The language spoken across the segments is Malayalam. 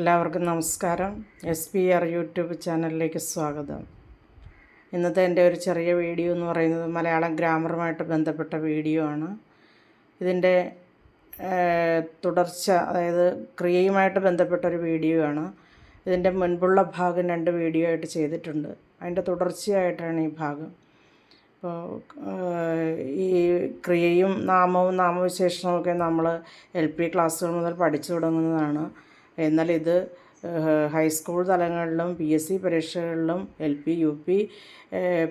എല്ലാവർക്കും നമസ്കാരം. എസ് പി ആർ യൂട്യൂബ് ചാനലിലേക്ക് സ്വാഗതം. ഇന്നത്തെ എന്റെ ഒരു ചെറിയ വീഡിയോ എന്ന് പറയുന്നത് മലയാളം ഗ്രാമറുമായിട്ട് ബന്ധപ്പെട്ട വീഡിയോ ആണ്. ഇതിന്റെ തുടർച്ച അതായത് ക്രിയയുമായിട്ട് ബന്ധപ്പെട്ട ഒരു വീഡിയോ ആണ്. ഇതിന്റെ മുൻപുള്ള ഭാഗം രണ്ട് വീഡിയോ ആയിട്ട് ചെയ്തിട്ടുണ്ട്. അതിന്റെ തുടർച്ചയായിട്ടാണ് ഈ ഭാഗം. അപ്പോൾ ഈ ക്രിയയും നാമവും നാമവിശേഷണവും ഒക്കെ നമ്മൾ എൽ പി ക്ലാസ്സുകൾ മുതൽ പഠിച്ചു തുടങ്ങുന്നതാണ്. എന്നാൽ ഇത് ഹൈസ്കൂൾ തലങ്ങളിലും പി എസ് സി പരീക്ഷകളിലും എൽ പി യു പി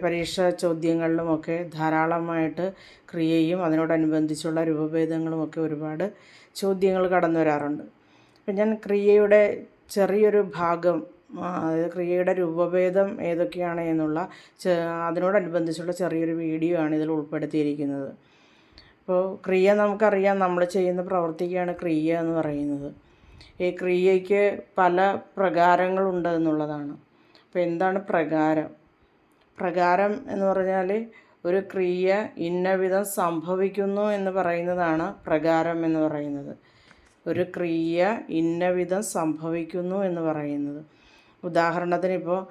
പരീക്ഷാ ചോദ്യങ്ങളിലുമൊക്കെ ധാരാളമായിട്ട് ക്രിയയും അതിനോടനുബന്ധിച്ചുള്ള രൂപഭേദങ്ങളുമൊക്കെ ഒരുപാട് ചോദ്യങ്ങൾ കടന്നു വരാറുണ്ട്. അപ്പം ഞാൻ ക്രിയയുടെ ചെറിയൊരു ഭാഗം അതായത് ക്രിയയുടെ രൂപഭേദം ഏതൊക്കെയാണ് എന്നുള്ള അതിനോടനുബന്ധിച്ചുള്ള ചെറിയൊരു വീഡിയോ ആണ് ഇതിൽ ഉൾപ്പെടുത്തിയിരിക്കുന്നത്. അപ്പോൾ ക്രിയ നമുക്കറിയാം നമ്മൾ ചെയ്യുന്ന പ്രവൃത്തിക്കാണ് ക്രിയ എന്ന് പറയുന്നത്. ഈ ക്രിയയ്ക്ക് പല പ്രകാരങ്ങളുണ്ട് എന്നുള്ളതാണ് അപ്പോൾ എന്താണ് പ്രകാരം? പ്രകാരം എന്ന് പറഞ്ഞാൽ ഒരു ക്രിയ ഇന്നവിധം സംഭവിക്കുന്നു എന്ന് പറയുന്നതാണ് പ്രകാരം എന്ന് പറയുന്നത്. ഒരു ക്രിയ ഇന്നവിധം സംഭവിക്കുന്നു എന്ന് പറയുന്നത്. ഉദാഹരണത്തിന് ഇപ്പോൾ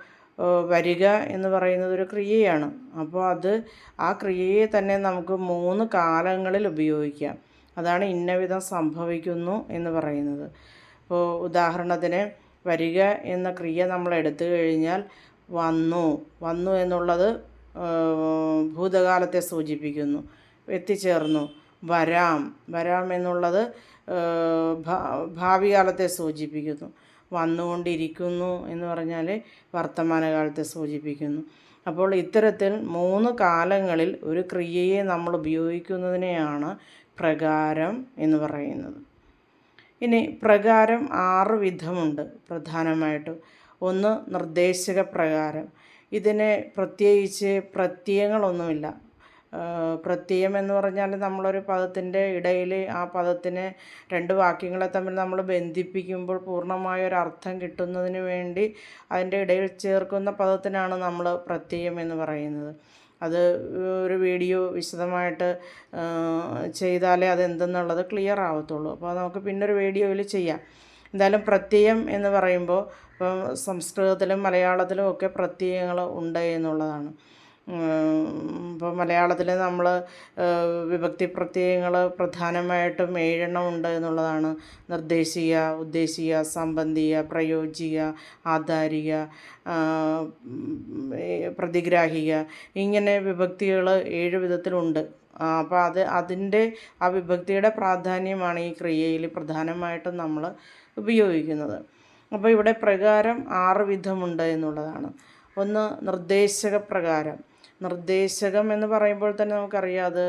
വരിക എന്ന് പറയുന്നത് ഒരു ക്രിയയാണ്. അപ്പോൾ അത് ആ ക്രിയയെ തന്നെ നമുക്ക് മൂന്ന് കാലങ്ങളിൽ ഉപയോഗിക്കാം. അതാണ് ഇന്നവിധം സംഭവിക്കുന്നു എന്ന് പറയുന്നത്. ഇപ്പോൾ ഉദാഹരണത്തിന് വരിക എന്ന ക്രിയ നമ്മൾ എടുത്തു കഴിഞ്ഞാൽ വന്നു. വന്നു എന്നുള്ളത് ഭൂതകാലത്തെ സൂചിപ്പിക്കുന്നു. എത്തിച്ചേർന്നു. വരാം. വരാം എന്നുള്ളത് ഭാവി കാലത്തെ സൂചിപ്പിക്കുന്നു. വന്നുകൊണ്ടിരിക്കുന്നു എന്ന് പറഞ്ഞാൽ വർത്തമാനകാലത്തെ സൂചിപ്പിക്കുന്നു. അപ്പോൾ ഇത്തരത്തിൽ മൂന്ന് കാലങ്ങളിൽ ഒരു ക്രിയയെ നമ്മൾ ഉപയോഗിക്കുന്നതിനെയാണ് പ്രകാരം എന്ന് പറയുന്നത്. ഇനി പ്രകാരം ആറ് വിധമുണ്ട് പ്രധാനമായിട്ടും. ഒന്ന് നിർദ്ദേശക പ്രകാരം. ഇതിന് പ്രത്യേകിച്ച് പ്രത്യയങ്ങളൊന്നുമില്ല. പ്രത്യയം എന്ന് പറഞ്ഞാൽ നമ്മളൊരു പദത്തിന്റെ ഇടയിൽ ആ പദത്തിന് രണ്ട് വാക്യങ്ങളെ തമ്മിൽ നമ്മൾ ബന്ധിപ്പിക്കുമ്പോൾ പൂർണമായ ഒരു അർത്ഥം കിട്ടുന്നതിന് വേണ്ടി അതിന്റെ ഇടയിൽ ചേർക്കുന്ന പദത്തിനാണ് നമ്മൾ പ്രത്യയം എന്ന് പറയുന്നത്. അത് ഒരു വീഡിയോ വിശദമായിട്ട് ചെയ്താലേ അത് എന്തെന്നുള്ളത് ക്ലിയർ ആവത്തുള്ളൂ. അപ്പോൾ നമുക്ക് പിന്നൊരു വീഡിയോയിൽ ചെയ്യാം. എന്തായാലും പ്രത്യയം എന്ന് പറയുമ്പോൾ ഇപ്പം സംസ്കൃതത്തിലും മലയാളത്തിലും ഒക്കെ പ്രത്യയങ്ങൾ ഉണ്ട് എന്നുള്ളതാണ്. ഇപ്പോൾ മലയാളത്തിൽ നമ്മൾ വിഭക്തി പ്രത്യയങ്ങൾ പ്രധാനമായിട്ടും ഏഴെണ്ണം ഉണ്ട് എന്നുള്ളതാണ്. നിർദ്ദേശിക ഉദ്ദേശീയ സംബന്ധിക പ്രയോജിക ആധാരിക പ്രതിഗ്രാഹിക ഇങ്ങനെ വിഭക്തികൾ ഏഴ് വിധത്തിലുണ്ട് അപ്പോൾ അത് അതിന്റെ ആ വിഭക്തിയുടെ പ്രാധാന്യമാണ് ഈ ക്രിയയിൽ പ്രധാനമായിട്ടും നമ്മൾ ഉപയോഗിക്കുന്നത്. അപ്പോൾ ഇവിടെ പ്രകാരം ആറ് വിധമുണ്ട് എന്നുള്ളതാണ്. ഒന്ന് നിർദ്ദേശക പ്രകാരം നിർദ്ദേശകം എന്ന് പറയുമ്പോൾ തന്നെ നമുക്കറിയാം അത്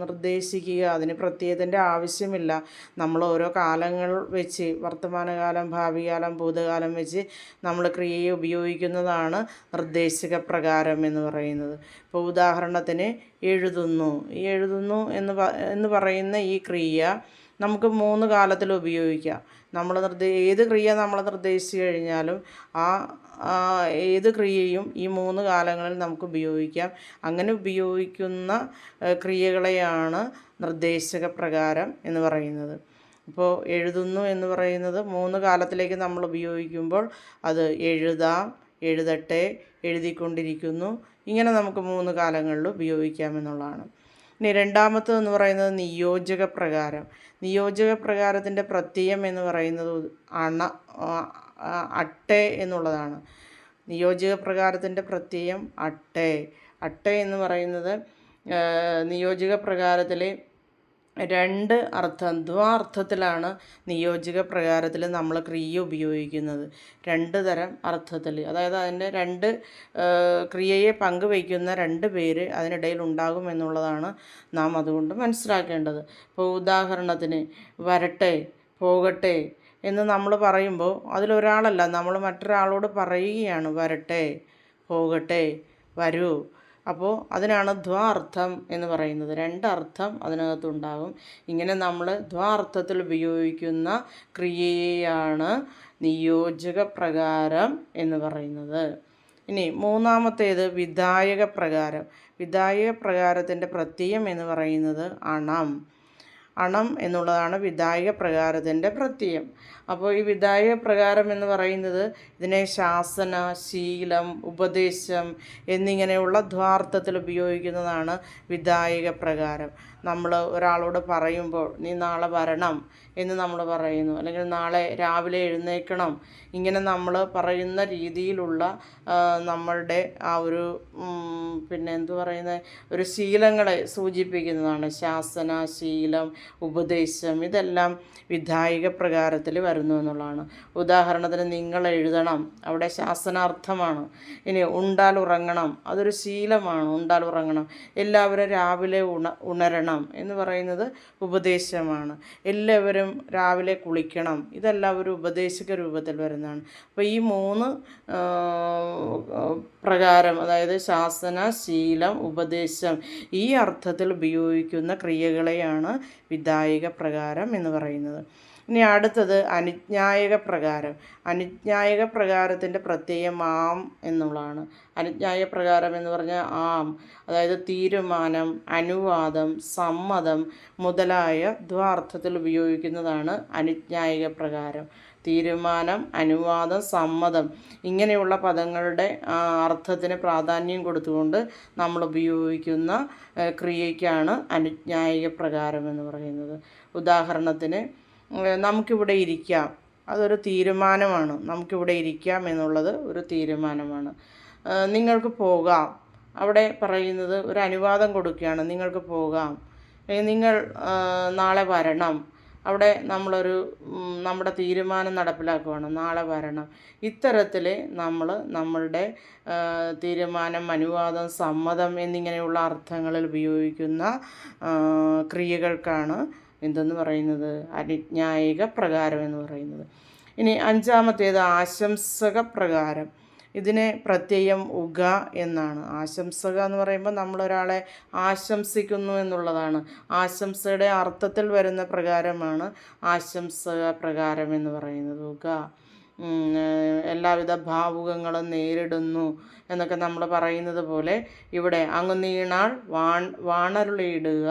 നിർദ്ദേശിക്കുക. അതിന് പ്രത്യേകത്തിന്റെ ആവശ്യമില്ല. നമ്മൾ ഓരോ കാലങ്ങൾ വെച്ച് വർത്തമാനകാലം ഭാവികാലം ഭൂതകാലം വെച്ച് നമ്മൾ ക്രിയയെ ഉപയോഗിക്കുന്നതാണ് നിർദ്ദേശക പ്രകാരം എന്ന് പറയുന്നത്. ഇപ്പോൾ ഉദാഹരണത്തിന് എഴുതുന്നു. എഴുതുന്നു എന്ന് എന്ന് പറയുന്ന ഈ ക്രിയ നമുക്ക് മൂന്ന് കാലത്തിൽ ഉപയോഗിക്കാം. നമ്മൾ നിർദ്ദേ ഏത് ക്രിയ നമ്മൾ നിർദ്ദേശിച്ചു കഴിഞ്ഞാലും ആ ഏത് ക്രിയയും ഈ മൂന്ന് കാലങ്ങളിൽ നമുക്ക് ഉപയോഗിക്കാം. അങ്ങനെ ഉപയോഗിക്കുന്ന ക്രിയകളെയാണ് നിർദ്ദേശക പ്രകാരം എന്ന് പറയുന്നത്. ഇപ്പോൾ എഴുതുന്നു എന്ന് പറയുന്നത് മൂന്ന് കാലത്തിലേക്ക് നമ്മൾ ഉപയോഗിക്കുമ്പോൾ അത് എഴുതാം എഴുതട്ടെ എഴുതിക്കൊണ്ടിരിക്കുന്നു. ഇങ്ങനെ നമുക്ക് മൂന്ന് കാലങ്ങളിൽ ഉപയോഗിക്കാമെന്നുള്ളതാണ് ഇനി രണ്ടാമത്തതെന്ന് പറയുന്നത് നിയോജക പ്രകാരം. നിയോജക പ്രകാരത്തിന്റെ പ്രത്യയം എന്ന് പറയുന്നത് അണ അട്ടെ എന്നുള്ളതാണ്. നിയോജക പ്രകാരത്തിന്റെ പ്രത്യയം അട്ടെ. അട്ടെ എന്ന് പറയുന്നത് നിയോജക പ്രകാരത്തിലെ രണ്ട് അർത്ഥം ദ്വാർത്ഥത്തിലാണ് നിയോജക പ്രകാരത്തിൽ നമ്മൾ ക്രിയ ഉപയോഗിക്കുന്നത്. രണ്ട് തരം അർത്ഥത്തിൽ അതായത് അതിന്റെ രണ്ട് ക്രിയയെ പങ്കുവയ്ക്കുന്ന രണ്ട് പേര് അതിനിടയിൽ ഉണ്ടാകും എന്നുള്ളതാണ് നാം അതുകൊണ്ട് മനസ്സിലാക്കേണ്ടത്. ഇപ്പോൾ ഉദാഹരണത്തിന് വരട്ടെ പോകട്ടെ എന്ന് നമ്മൾ പറയുമ്പോൾ അതിലൊരാളല്ല നമ്മൾ മറ്റൊരാളോട് പറയുകയാണ് വരട്ടെ പോകട്ടെ വരൂ. അപ്പോൾ അതിനാണ് ദ്വാർത്ഥം എന്ന് പറയുന്നത്. രണ്ടർത്ഥം അതിനകത്തുണ്ടാകും. ഇങ്ങനെ നമ്മൾ ദ്വാർത്ഥത്തിൽ ഉപയോഗിക്കുന്ന ക്രിയയാണ് നിയോജക പ്രകാരം എന്ന് പറയുന്നത്. ഇനി മൂന്നാമത്തേത് വിധായക പ്രകാരം വിധായക പ്രകാരത്തിന്റെ പ്രത്യയം എന്ന് പറയുന്നത് അണം. അണം എന്നുള്ളതാണ് വിധായക പ്രകാരത്തിന്റെ പ്രത്യയം. അപ്പോൾ ഈ വിധായക പ്രകാരം എന്ന് പറയുന്നത് ഇതിനെ ശാസന ശീലം ഉപദേശം എന്നിങ്ങനെയുള്ള ദ്വാർത്ഥത്തിൽ ഉപയോഗിക്കുന്നതാണ് വിധായക പ്രകാരം. നമ്മൾ ഒരാളോട് പറയുമ്പോൾ നീ നാളെ വരണം എന്ന് നമ്മൾ പറയുന്നു. അല്ലെങ്കിൽ നാളെ രാവിലെ എഴുന്നേൽക്കണം ഇങ്ങനെ നമ്മൾ പറയുന്ന രീതിയിലുള്ള നമ്മളുടെ ആ ഒരു പിന്നെ എന്തു പറയുന്നത് ഒരു ശീലങ്ങളെ സൂചിപ്പിക്കുന്നതാണ്. ശാസന ശീലം ഉപദേശം ഇതെല്ലാം വിധായിക പ്രകാരത്തിൽ വരുന്നു എന്നുള്ളതാണ്. ഉദാഹരണത്തിന് നിങ്ങൾ എഴുതണം അവിടെ ശാസനാർത്ഥമാണ്. ഇനി ഉണ്ടാൽ ഉറങ്ങണം അതൊരു ശീലമാണ്. ഉണ്ടാൽ ഉറങ്ങണം എല്ലാവരും രാവിലെ ഉണ ഉണരണം. എന്ന് പറയുന്നത് ഉപദേശമാണ്. എല്ലാവരും രാവിലെ കുളിക്കണം. ഇതെല്ലാം ഒരു ഉപദേശക രൂപത്തിൽ വരുന്നതാണ്. അപ്പോൾ ഈ മൂന്ന് പ്രകാരം അതായത് ശാസന ശീലം ഉപദേശം ഈ അർത്ഥത്തിൽ ഉപയോഗിക്കുന്ന ക്രിയകളെയാണ് വിധായിക പ്രകാരം എന്ന് പറയുന്നത്. ഇനി അടുത്തത് അനുജ്ഞായക പ്രകാരം. അനുജ്ഞായക പ്രകാരത്തിന്റെ പ്രത്യയം മാം എന്നുള്ളതാണ്. അനുജ്ഞായ പ്രകാരം എന്ന് പറഞ്ഞാൽ ആം അതായത് തീരുമാനം അനുവാദം സമ്മതം മുതലായ ദ്വാർത്ഥത്തിൽ ഉപയോഗിക്കുന്നതാണ് അനുജ്ഞായക പ്രകാരം. തീരുമാനം അനുവാദം സമ്മതം ഇങ്ങനെയുള്ള പദങ്ങളുടെ അർത്ഥത്തിന് പ്രാധാന്യം കൊടുത്തുകൊണ്ട് നമ്മൾ ഉപയോഗിക്കുന്ന ക്രിയയ്ക്കാണ് അനുജ്ഞായിക പ്രകാരം എന്ന് പറയുന്നത്. ഉദാഹരണത്തിന് നമുക്കിവിടെ ഇരിക്കാം. അതൊരു തീരുമാനമാണ്. നമുക്കിവിടെ ഇരിക്കാം എന്നുള്ളത് ഒരു തീരുമാനമാണ്. നിങ്ങൾക്ക് പോകാം. അവിടെ പറയുന്നത് ഒരു അനുവാദം കൊടുക്കുകയാണ് നിങ്ങൾക്ക് പോകാം. നിങ്ങൾ നാളെ വരണം. അവിടെ നമ്മളൊരു നമ്മുടെ തീരുമാനം നടപ്പിലാക്കുകയാണ് നാളെ വരണം. ഇത്തരത്തിൽ നമ്മൾ നമ്മളുടെ തീരുമാനം അനുവാദം സമ്മതം എന്നിങ്ങനെയുള്ള അർത്ഥങ്ങളിൽ ഉപയോഗിക്കുന്ന ക്രിയകൾക്കാണ് എന്തെന്ന് പറയുന്നത്? അനുജ്ഞായിക പ്രകാരം എന്ന് പറയുന്നത്. ഇനി അഞ്ചാമത്തേത് ആശംസക പ്രകാരം. ഇതിനെ പ്രത്യയം ഉഗ എന്നാണ്. ആശംസക എന്ന് പറയുമ്പോൾ നമ്മളൊരാളെ ആശംസിക്കുന്നു എന്നുള്ളതാണ്. ആശംസയുടെ അർത്ഥത്തിൽ വരുന്ന പ്രകാരമാണ് ആശംസക പ്രകാരം എന്ന് പറയുന്നത്. ഉഗ. ഉം, ഏഹ്, എല്ലാവിധ ഭാവുകങ്ങളും നേരിടുന്നു എന്നൊക്കെ നമ്മൾ പറയുന്നത് പോലെ ഇവിടെ അങ്ങ് നീണാൾ വാൺ വാണരുളിയിടുക.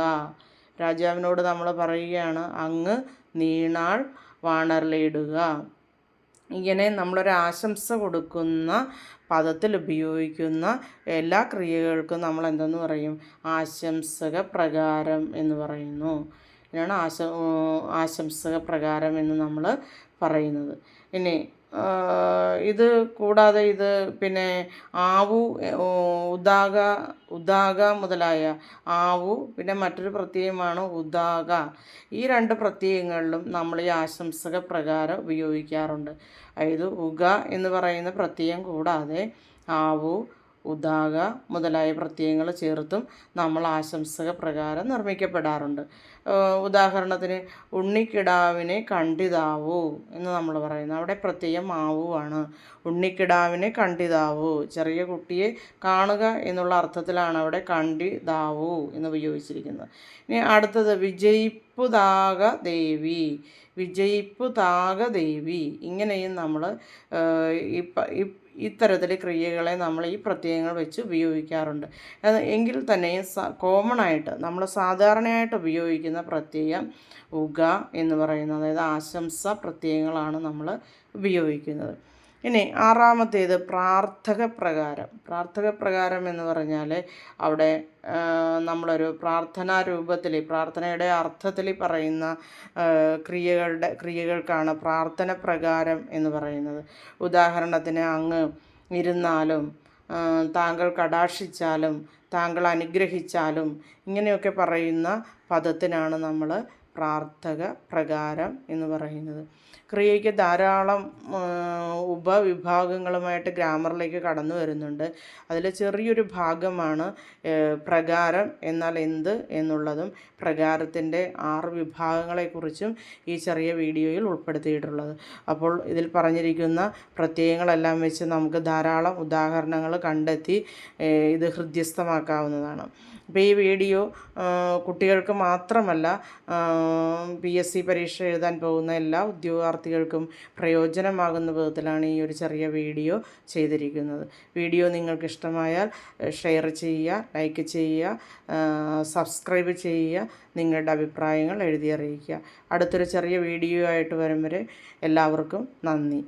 രാജാവിനോട് നമ്മൾ പറയുകയാണ് അങ്ങ് നീണാൾ വാണരുളിയിടുക. ഇങ്ങനെ നമ്മളൊരു ആശംസ കൊടുക്കുന്ന പദത്തിൽ ഉപയോഗിക്കുന്ന എല്ലാ ക്രിയകൾക്കും നമ്മൾ എന്തെന്ന് പറയും? ആശംസക പ്രകാരം എന്ന് പറയുന്നു. ഇതിനാണ് ആശ ആശംസക പ്രകാരം എന്ന് നമ്മൾ പറയുന്നത്. ഇനി ഇത് കൂടാതെ ഇത് പിന്നെ ആവു ഉദാക ഉദാക മുതലായ ആവു പിന്നെ മറ്റൊരു പ്രത്യയമാണ് ഉദാക ഈ രണ്ട് പ്രത്യയങ്ങളിലും നമ്മൾ ഈ ആശംസക പ്രകാരം ഉപയോഗിക്കാറുണ്ട്. അതായത് ഉഗ എന്ന് പറയുന്ന പ്രത്യയം കൂടാതെ ആവു ഉദാക മുതലായ പ്രത്യയങ്ങൾ ചേർത്തും നമ്മൾ ആശംസക പ്രകാരം നിർമ്മിക്കപ്പെടാറുണ്ട്. ഉദാഹരണത്തിന് ഉണ്ണിക്കിടാവിനെ കണ്ടിതാവൂ എന്ന് നമ്മൾ പറയുന്നു. അവിടെ പ്രത്യയം ആവുവാണ് ഉണ്ണിക്കിടാവിനെ കണ്ടിതാവൂ. ചെറിയ കുട്ടിയെ കാണുക എന്നുള്ള അർത്ഥത്തിലാണ് അവിടെ കണ്ടിതാവൂ എന്ന് ഉപയോഗിച്ചിരിക്കുന്നത്. ഇനി അടുത്തത് വിജയിപ്പുതാക ദേവി. വിജയിപ്പുതാക ദേവി. ഇങ്ങനെയും നമ്മൾ ഇത്തരത്തിൽ ക്രിയകളെ നമ്മൾ ഈ പ്രത്യയങ്ങൾ വെച്ച് ഉപയോഗിക്കാറുണ്ട്. എങ്കിൽ തന്നെയും കോമൺ ആയിട്ട് നമ്മൾ സാധാരണയായിട്ട് ഉപയോഗിക്കുന്ന പ്രത്യയം ഉഗ എന്ന് പറയുന്നത്. അതായത് ആശംസ പ്രത്യയങ്ങളാണ് നമ്മൾ ഉപയോഗിക്കുന്നത്. ഇനി ആറാമത്തേത് പ്രാർത്ഥക പ്രകാരം പ്രാർത്ഥക പ്രകാരം എന്ന് പറഞ്ഞാൽ അവിടെ നമ്മളൊരു പ്രാർത്ഥനാ രൂപത്തിൽ പ്രാർത്ഥനയുടെ അർത്ഥത്തിൽ പറയുന്ന ക്രിയകളുടെ ക്രിയകൾക്കാണ് പ്രാർത്ഥന പ്രകാരം എന്ന് പറയുന്നത്. ഉദാഹരണത്തിന് അങ്ങ് ഇരുന്നാലും താങ്കൾ കടാക്ഷിച്ചാലും താങ്കൾ അനുഗ്രഹിച്ചാലും ഇങ്ങനെയൊക്കെ പറയുന്ന പദത്തിനാണ് നമ്മൾ പ്രാർത്ഥക പ്രകാരം എന്ന് പറയുന്നത്. ക്രിയയ്ക്ക് ധാരാളം ഉപവിഭാഗങ്ങളുമായിട്ട് ഗ്രാമറിലേക്ക് കടന്നു വരുന്നുണ്ട്. അതിൽ ചെറിയൊരു ഭാഗമാണ് പ്രകാരം എന്നാൽ എന്ത് എന്നുള്ളതും പ്രകാരത്തിന്റെ ആറ് വിഭാഗങ്ങളെക്കുറിച്ചും ഈ ചെറിയ വീഡിയോയിൽ ഉൾപ്പെടുത്തിയിട്ടുള്ളത്. അപ്പോൾ ഇതിൽ പറഞ്ഞിരിക്കുന്ന പ്രത്യയങ്ങളെല്ലാം വെച്ച് നമുക്ക് ധാരാളം ഉദാഹരണങ്ങൾ കണ്ടെത്തി ഇത് ഹൃദ്യസ്ഥമാക്കാവുന്നതാണ്. അപ്പോൾ ഈ വീഡിയോ കുട്ടികൾക്ക് മാത്രമല്ല പി എസ് സി പരീക്ഷ എഴുതാൻ പോകുന്ന എല്ലാ ഉദ്യോഗാർത്ഥികൾക്കും പ്രയോജനമാകുന്ന വിധത്തിലാണ് ഈ ഒരു ചെറിയ വീഡിയോ ചെയ്തിരിക്കുന്നത്. വീഡിയോ നിങ്ങൾക്ക് ഇഷ്ടമായാൽ ഷെയർ ചെയ്യുക ലൈക്ക് ചെയ്യുക സബ്സ്ക്രൈബ് ചെയ്യുക നിങ്ങളുടെ അഭിപ്രായങ്ങൾ എഴുതി അറിയിക്കുക. അടുത്തൊരു ചെറിയ വീഡിയോ ആയിട്ട് വരും വരെ എല്ലാവർക്കും നന്ദി.